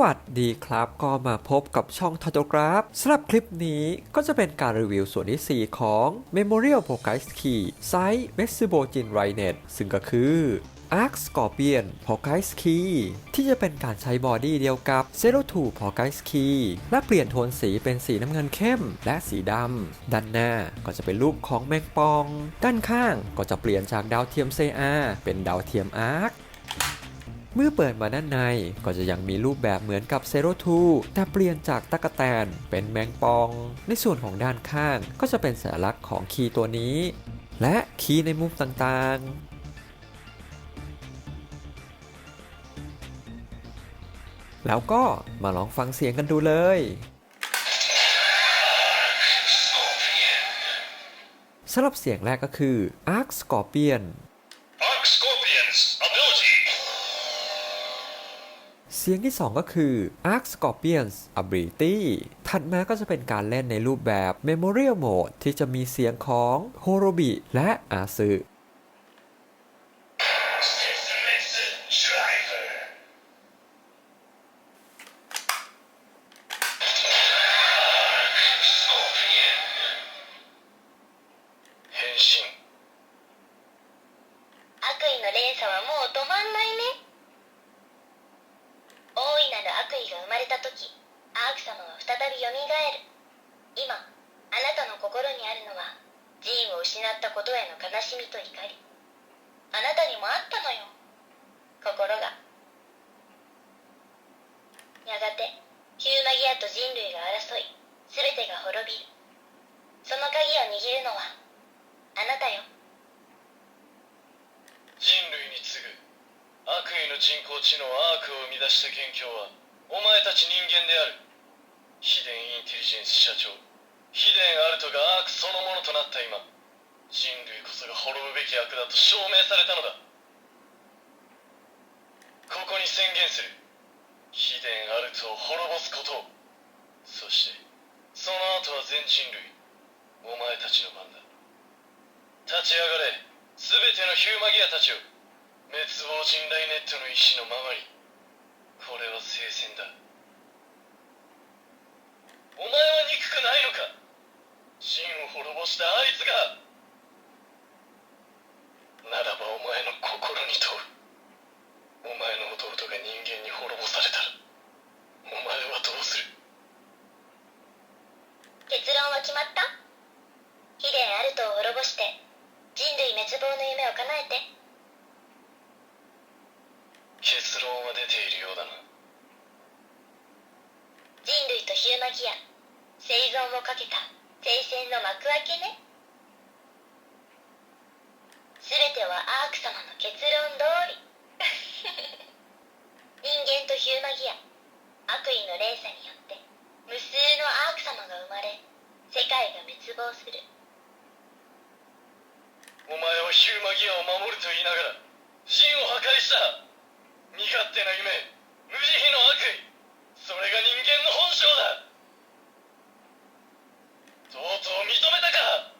วัสดีครับ ก็มาพบกับช่องท o โ o กราฟสำหรับคลิปนี้ก็จะเป็นการรีวิวส่วนที่ 4 ของ Memorial p o c a s Key ไซส์ m e x i b o g i n r i n e t ซึ่งก็คือ Arc Scorpion p o c a s Key ที่จะเป็นการใช้บอดี้เดียวกับ Zero Two p o c a s Key และเปลี่ยนโทนสีเป็นสีน้ำเงินเข้มและสีดำ ด้านหน้าก็จะเป็นรูปของแมงปอง ด้านข้างก็จะเปลี่ยนจากดาวเทียม CR เป็นดาวเทียม Arc เมื่อเปิดมาด้านในก็จะยังมีรูปแบบเหมือนกับ Zero Two แต่เปลี่ยนจากตะกะแตนเป็นแมงปอง ในส่วนของด้านข้างก็จะเป็นสัญลักษณ์ของคีย์ตัวนี้ และคีย์ในมุมต่างๆแล้วก็มาลองฟังเสียงกันดูเลย สำหรับเสียงแรกก็คือ Arc Scorpion Arc Scorpion's ability. เสียงที่ 2 ก็คือ Arc Scorpion's Ability ถัดมาก็จะเป็นการเล่นในรูปแบบ Memorial Mode ที่จะมีเสียงของ Horobi และอาซึ ヒューマギアと人類が争い全てが滅びる。その鍵を握るのはあなたよ。人類に次ぐ。悪意の人工知能アークを生み出した元凶はお前たち人間である。秘伝インテリジェンス社長。秘伝アルトがアークそのものとなった今人類こそが滅ぶべき悪だと証明されたのだ。ここに宣言する。秘伝アルトを滅ぼすことそしてその後は全人類お前たちの番だ。立ち上がれ全てのヒューマギアたちよ滅亡人雷ネットの意志のままに。これは聖戦だ。お前は憎くないのか。真を滅ぼしたあいつが。ならばお前の心に問う。お前の弟が人間に滅ぼされたらお前はどうする？結論は決まった？秘伝アルトを滅ぼして人類滅亡の夢を叶えて。結論は出ているようだな。人類とヒューマギア生存をかけた聖戦の幕開けね。全てはアーク様の結論通り 人間とヒューマギア悪意の連鎖によって無数のアーク様が生まれ世界が滅亡する。お前はヒューマギアを守ると言いながら人を破壊した。身勝手な夢無慈悲の悪意それが人間の本性だ。とうとう認めたか。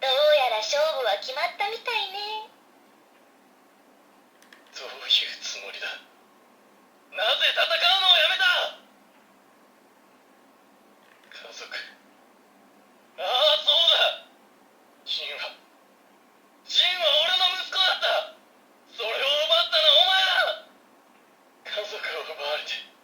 どうやら勝負は決まったみたいね сказать.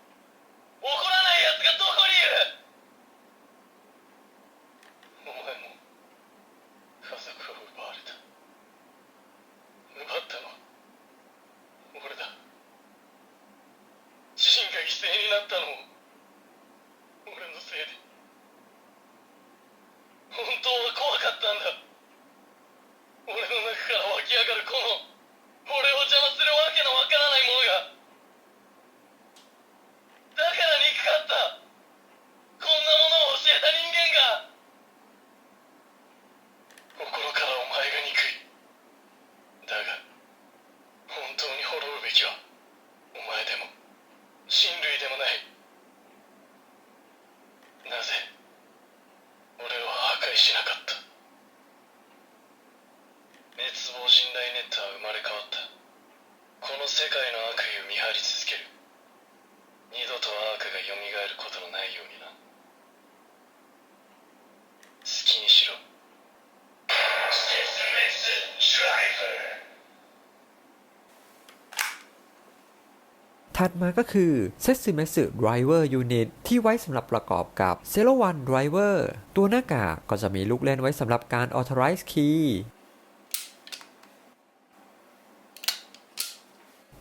ถัดมาก็คือ s e s i m e s Driver Unit ที่ไว้สำหรับประกอบกับ z e r o One Driver ตัวหน้ากากก็จะมีลูกเล่นไว้สำหรับการ Authorize Key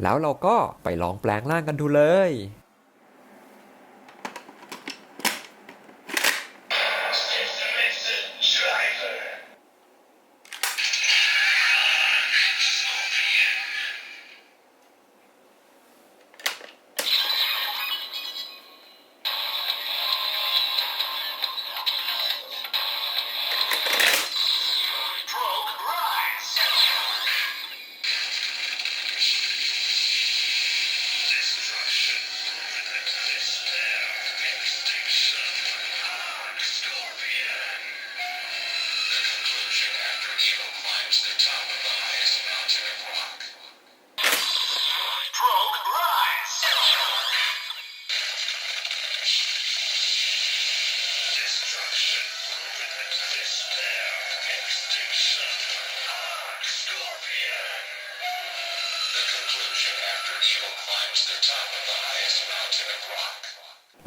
แล้วเราก็ไปลองแปลงร่างกันดูเลย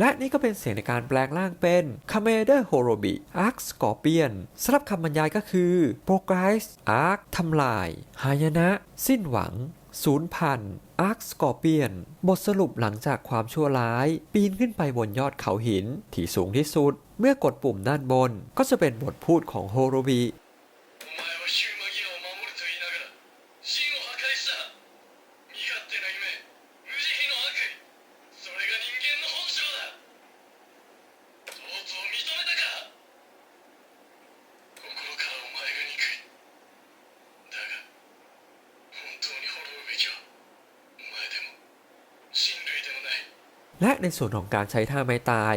และนี่ก็เป็นเสียงในการแปลงร่างเป็น c a m e d e r Horobi Arc Scorpion สำหรับคำบรรยายก็คือ Progress Arc ทำลาย หายนะ สิ้นหวังศูนย์พัน Arc Scorpion บทสรุปหลังจากความชั่วร้าย ปีนขึ้นไปบนยอดเขาหินที่สูงที่สุด เมื่อกดปุ่มด้านบน ก็จะเป็นบทพูดของโฮโรบิ ในส่วนของการใช้ท่าไม้ตาย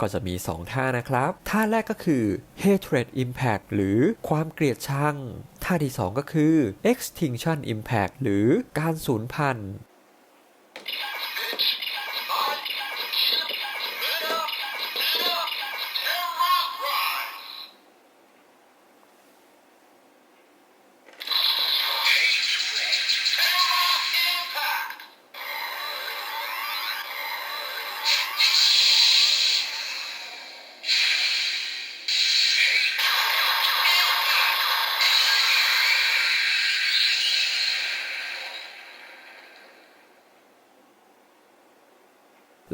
ก็จะมี 2 ท่านะครับ ท่าแรกก็คือ hatred impact หรือความเกลียดชัง ท่าที่ 2 ก็คือ extinction impact หรือการสูญพันธุ์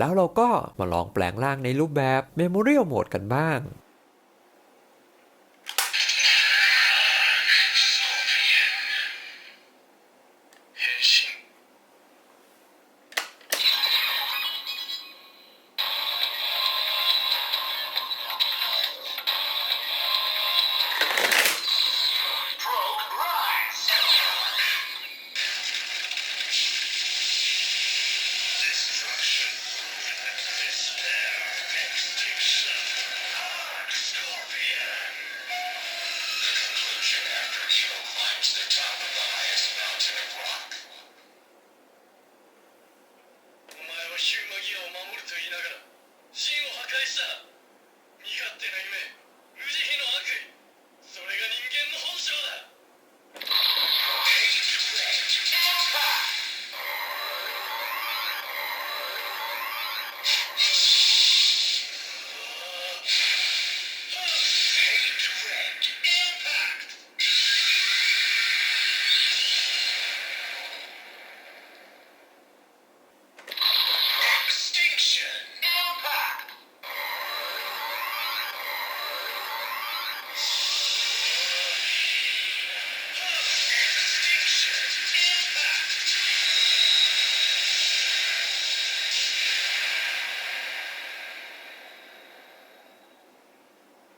แล้วเราก็มาลองแปลงร่างในรูปแบบ Memorial Mode กันบ้าง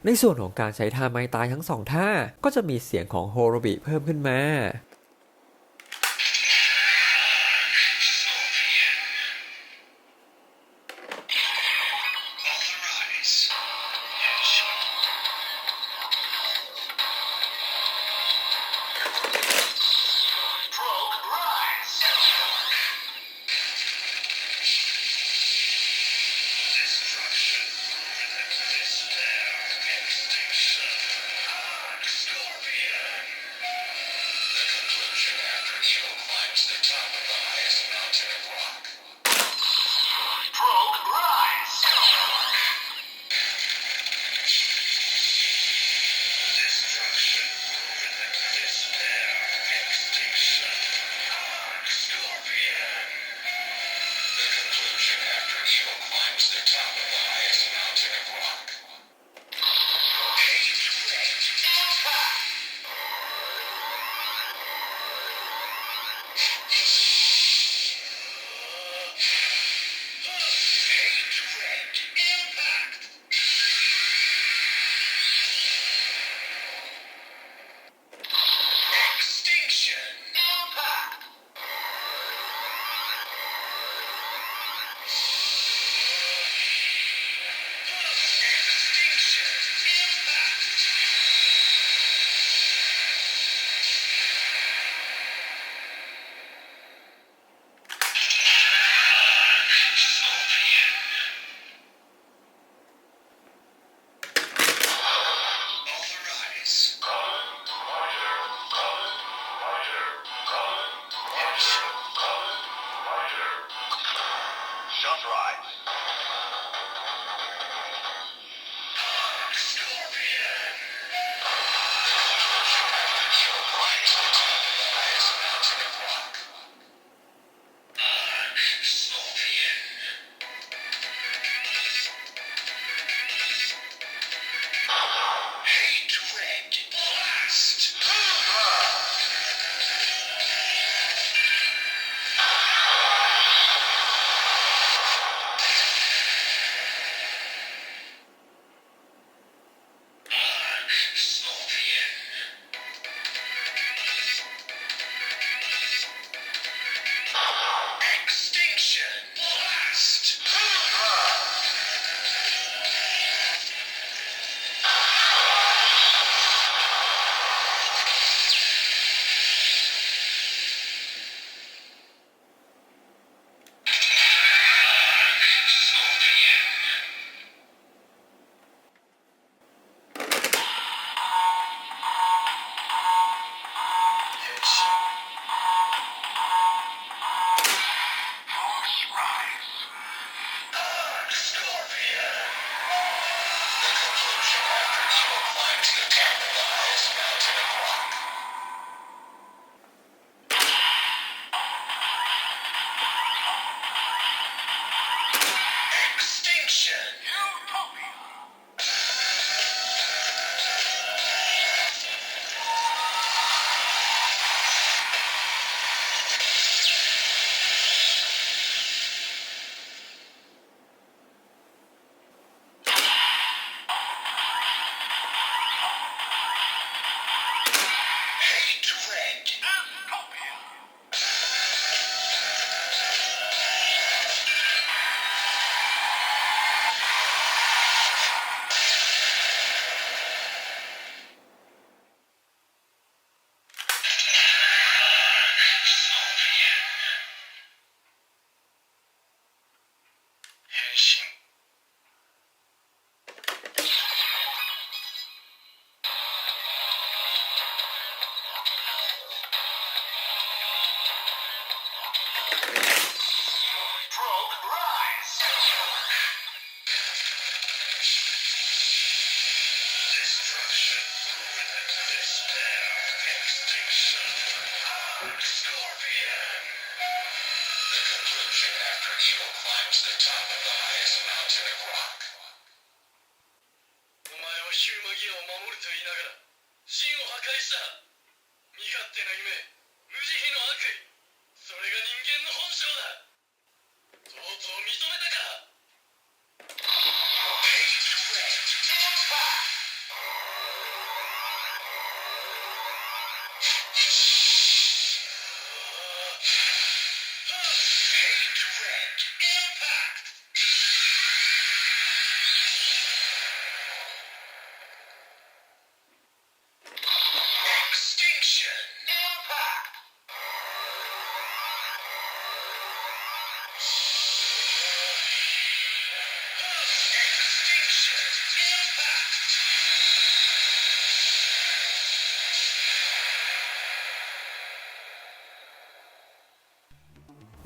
ในส่วนของการใช้ท่าไม้ตายทั้งสองท่าก็จะมีเสียงของโฮโรบิเพิ่มขึ้นมา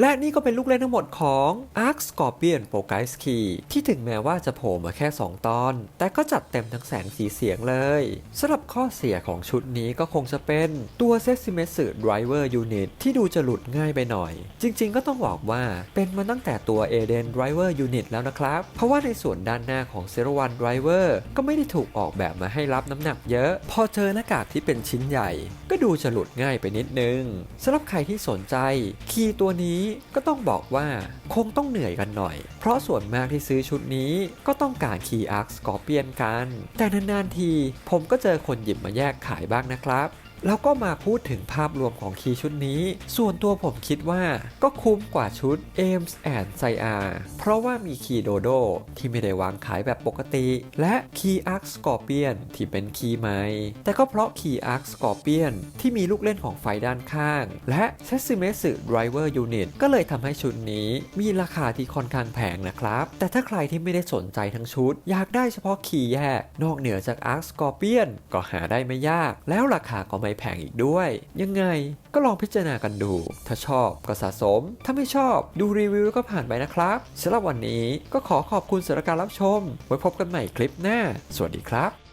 และนี่ก็เป็นลูกเล่นทั้งหมดของ Arc Scorpion p o g a i s Key ที่ถึงแม้ว่าจะโผล่มาแค่ 2 ตอน แต่ก็จัดเต็มทั้งแสงสีเสียงเลยสำหรับข้อเสียของชุดนี้ก็คงจะเป็นตัว s e s i m e s Driver Unit ที่ดูจะหลุดง่ายไปหน่อย จริงๆก็ต้องบอกว่าเป็นมาตั้งแต่ตัว Eden Driver Unit แล้วนะครับ เพราะว่าในส่วนด้านหน้าของ Zero One Driver ก็ไม่ได้ถูกออกแบบมาให้รับน้ำหนักเยอะ พอเจอหน้ากากที่เป็นชิ้นใหญ่ ก็ดูจะหลุดง่ายไปนิดนึงสำหรับใครที่สนใจ คีย์ตัวนี้ก็ต้องบอกว่าคงต้องเหนื่อยกันหน่อย เพราะส่วนมากที่ซื้อชุดนี้ก็ต้องการคีย์อาร์คสกอร์เปียนกัน แต่นานๆที ผมก็เจอคนหยิบมาแยกขายบ้างนะครับ แล้วก็มาพูดถึงภาพรวมของคีย์ชุดนี้ ส่วนตัวผมคิดว่าก็คุ้มกว่าชุด Ames and s i a เพราะว่ามีคีย์โดโดที่ไม่ได้วางขายแบบปกติ และคีย์ Arc Scorpion ที่เป็นคีย์ใหม่แต่ก็เพราะคีย์ Arc Scorpion ที่มีลูกเล่นของไฟด้านข้าง และ s e s i m e s Driver Unit ก็เลยทำให้ชุดนี้มีราคาที่ค่อนข้างแพงนะครับ แต่ถ้าใครที่ไม่ได้สนใจทั้งชุด อยากได้เฉพาะคีย์แยก นอกเหนือจาก Arc Scorpion ก็หาได้ไม่ยาก แล้วราคาก็ไม่แพงอีกด้วย ยังไงก็ลองพิจารณากันดู ถ้าชอบก็สะสม ถ้าไม่ชอบดูรีวิวก็ผ่านไปนะครับสำหรับวันนี้ก็ขอขอบคุณสำหรับการรับชม ไว้พบกันใหม่คลิปหน้า สวัสดีครับ